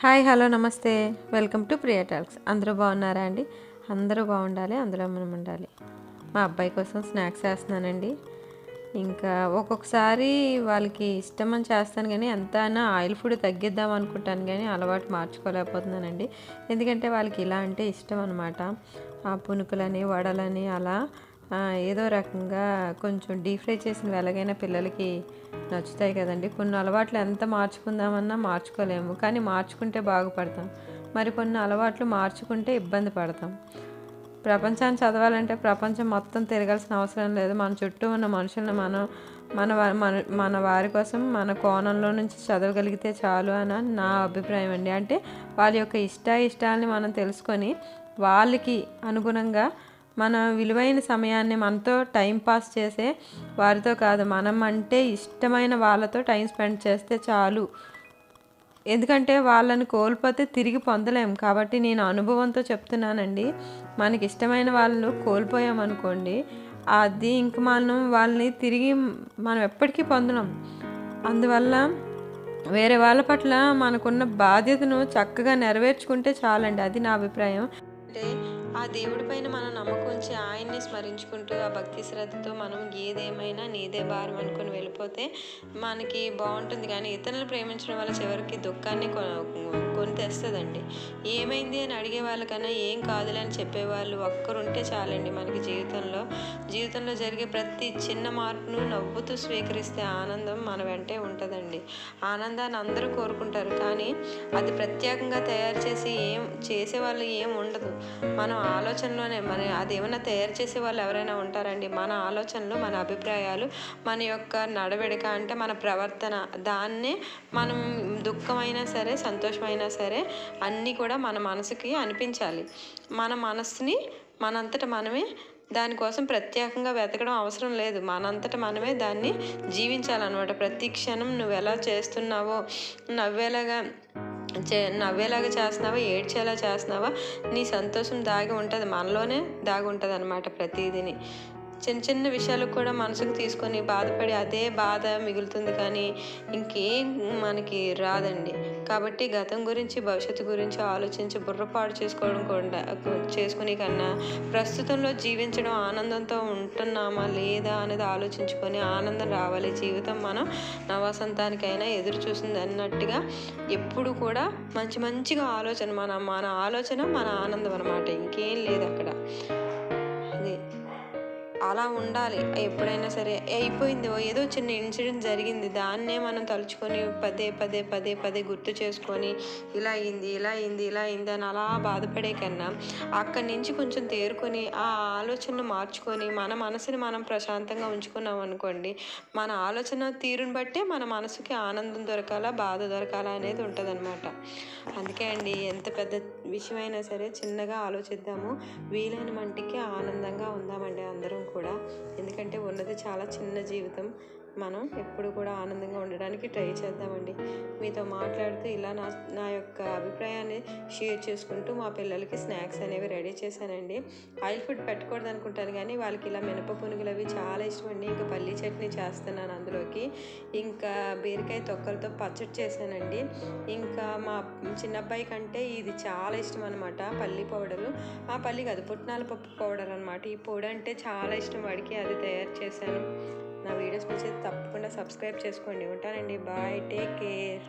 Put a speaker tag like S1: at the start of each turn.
S1: Hi hello namaste. Welcome to Priya talks. అందరూ బాగున్నారా అండి? అందరూ బాగుండాలి అందులో మనం ఉండాలి. మా అబ్బాయి కోసం స్నాక్స్ వేస్తున్నానండి. ఇంకా ఒక్కొక్కసారి వాళ్ళకి ఇష్టం అని చేస్తాను కానీ ఎంత అయినా ఆయిల్ ఫుడ్ తగ్గిద్దాం అనుకుంటాను కానీ అలవాటు మార్చుకోలేకపోతున్నానండి. ఎందుకంటే వాళ్ళకి ఇలా అంటే ఇష్టం అనమాట ఆ పునుకులని వడలని అలా ఏదో రకంగా కొంచెం డీప్ ఫ్రై చేసినవి ఎలాగైనా పిల్లలకి నచ్చుతాయి కదండి. కొన్ని అలవాట్లు ఎంత మార్చుకుందామన్నా మార్చుకోలేము కానీ మార్చుకుంటే బాగుపడతాం. మరి కొన్ని అలవాట్లు మార్చుకుంటే ఇబ్బంది పడతాం. ప్రపంచాన్ని చదవాలంటే ప్రపంచం మొత్తం తిరగాల్సిన అవసరం లేదు. మన చుట్టూ ఉన్న మనుషులను మనం మన మన మన వారి కోసం మన కోణంలో నుంచి చదవగలిగితే చాలు అని నా అభిప్రాయం అండి. అంటే వాళ్ళ యొక్క ఇష్ట ఇష్టాలని మనం తెలుసుకొని వాళ్ళకి అనుగుణంగా మన విలువైన సమయాన్ని మనతో టైం పాస్ చేసే వారితో కాదు మనం అంటే ఇష్టమైన వాళ్ళతో టైం స్పెండ్ చేస్తే చాలు. ఎందుకంటే వాళ్ళని కోల్పోతే తిరిగి పొందలేం. కాబట్టి నేను అనుభవంతో చెప్తున్నానండి మనకి ఇష్టమైన వాళ్ళు కోల్పోయామనుకోండి అది ఇంక మనం వాళ్ళని తిరిగి మనం ఎప్పటికీ పొందడం అందువల్ల వేరే వాళ్ళ పట్ల మనకున్న బాధ్యతను చక్కగా నెరవేర్చుకుంటే చాలండి అది నా అభిప్రాయం. అంటే ఆ దేవుడి పైన మనం నమ్మకం ఉంచి ఆయన్ని స్మరించుకుంటూ ఆ భక్తి శ్రద్ధతో మనం ఏదేమైనా నీదే భారం అనుకుని వెళ్ళిపోతే మనకి బాగుంటుంది. కానీ ఇతరులను ప్రేమించడం వల్ల చివరికి దుఃఖాన్ని కొ- కొని తెస్తుందండి ఏమైంది అని అడిగే వాళ్ళకన్నా ఏం కాదులే అని చెప్పేవాళ్ళు ఒక్కరుంటే చాలండి మనకి జీవితంలో. జీవితంలో జరిగే ప్రతి చిన్న మార్పును నవ్వుతూ స్వీకరిస్తే ఆనందం మన వెంటే ఉంటుందండి. ఆనందాన్ని అందరూ కోరుకుంటారు కానీ అది ప్రత్యేకంగా తయారు చేసి ఏం చేసే వాళ్ళు ఏం ఉండదు. మనం ఆలోచనలోనే మన అది ఏమైనా తయారు చేసే వాళ్ళు ఎవరైనా ఉంటారండి. మన ఆలోచనలు మన అభిప్రాయాలు మన యొక్క నడవడిక అంటే మన ప్రవర్తన దాన్నే మనం దుఃఖమైనా సరే సంతోషమైనా సరే అన్నీ కూడా మన మనసుకి అనిపించాలి. మన మనసుని మనంతట మనమే దానికోసం ప్రత్యేకంగా వెతకడం అవసరం లేదు. మనంతట మనమే దాన్ని జీవించాలన్నమాట. ప్రతి క్షణం నువ్వు ఎలా చేస్తున్నావో నవ్వేలాగా చే నవ్వేలాగా చేస్తున్నావా ఏడ్చేలా చేస్తున్నావా నీ సంతోషం దాగి ఉంటుంది మనలోనే దాగి ఉంటుంది అనమాట ప్రతిదీని. చిన్న చిన్న విషయాలకు కూడా మనసుకు తీసుకొని బాధపడి అదే బాధ మిగులుతుంది కానీ ఇంకేం మనకి రాదండి. కాబట్టి గతం గురించి భవిష్యత్తు గురించి ఆలోచించి బుర్రపాటు చేసుకోవడం కూడా చేసుకునే కన్నా ప్రస్తుతంలో జీవించడం ఆనందంతో ఉంటున్నామా లేదా అనేది ఆలోచించుకొని ఆనందం రావాలి. జీవితం మనం నవసంతానికైనా ఎదురు చూసింది అన్నట్టుగా ఎప్పుడు కూడా మంచి మంచిగా ఆలోచన మన మన ఆలోచన మన ఆనందం అనమాట ఇంకేం లేదు అక్కడ. అది. అలా ఉండాలి. ఎప్పుడైనా సరే అయిపోయింది ఏదో చిన్న ఇన్సిడెంట్ జరిగింది. దాన్నే మనం తలుచుకొని పదే పదే పదే పదే గుర్తు చేసుకొని ఇలా అయింది ఇలా అయింది ఇలా అయింది అని అలా బాధపడే కన్నా అక్కడి నుంచి కొంచెం తేరుకొని ఆ ఆలోచనను మార్చుకొని మన మనసుని మనం ప్రశాంతంగా ఉంచుకున్నాం అనుకోండి మన ఆలోచన తీరుని బట్టే మన మనసుకి ఆనందం దొరకాల బాధ దొరకాల అనేది ఉంటుంది అందుకే అండి ఎంత పెద్ద విషయమైనా సరే చిన్నగా ఆలోచిద్దాము. వీలైన మంటికి ఆనందంగా ఉందామండి అందరం కూడా. ఎందుకంటే ఉన్నది చాలా చిన్న జీవితం. మనం ఎప్పుడు కూడా ఆనందంగా ఉండడానికి ట్రై చేద్దామండి. మీతో మాట్లాడుతూ ఇలా నా నా యొక్క అభిప్రాయాన్ని షేర్ చేసుకుంటూ మా పిల్లలకి స్నాక్స్ అనేవి రెడీ చేశానండి. ఆయిల్ ఫుడ్ పెట్టకూడదు అనుకుంటాను కానీ వాళ్ళకి ఇలా మినప పునుగులు అవి చాలా ఇష్టం అండి ఇంకా పల్లీ చట్నీ చేస్తున్నాను అందులోకి. ఇంకా బీరకాయ తొక్కలతో పచ్చడి చేశానండి. ఇంకా మా చిన్నబ్బాయి కంటే ఇది చాలా ఇష్టం అనమాట పల్లి పౌడరు. ఆ పల్లి కాదు పుట్నాల పప్పు పౌడర్ అనమాట ఈ పొడి అంటే చాలా ఇష్టం వాడికి అది తయారు చేశాను. నా వీడియోస్ నచ్చితే తప్పకుండా సబ్స్క్రైబ్ చేసుకోండి. ఉంటానండి. బాయ్. Take care.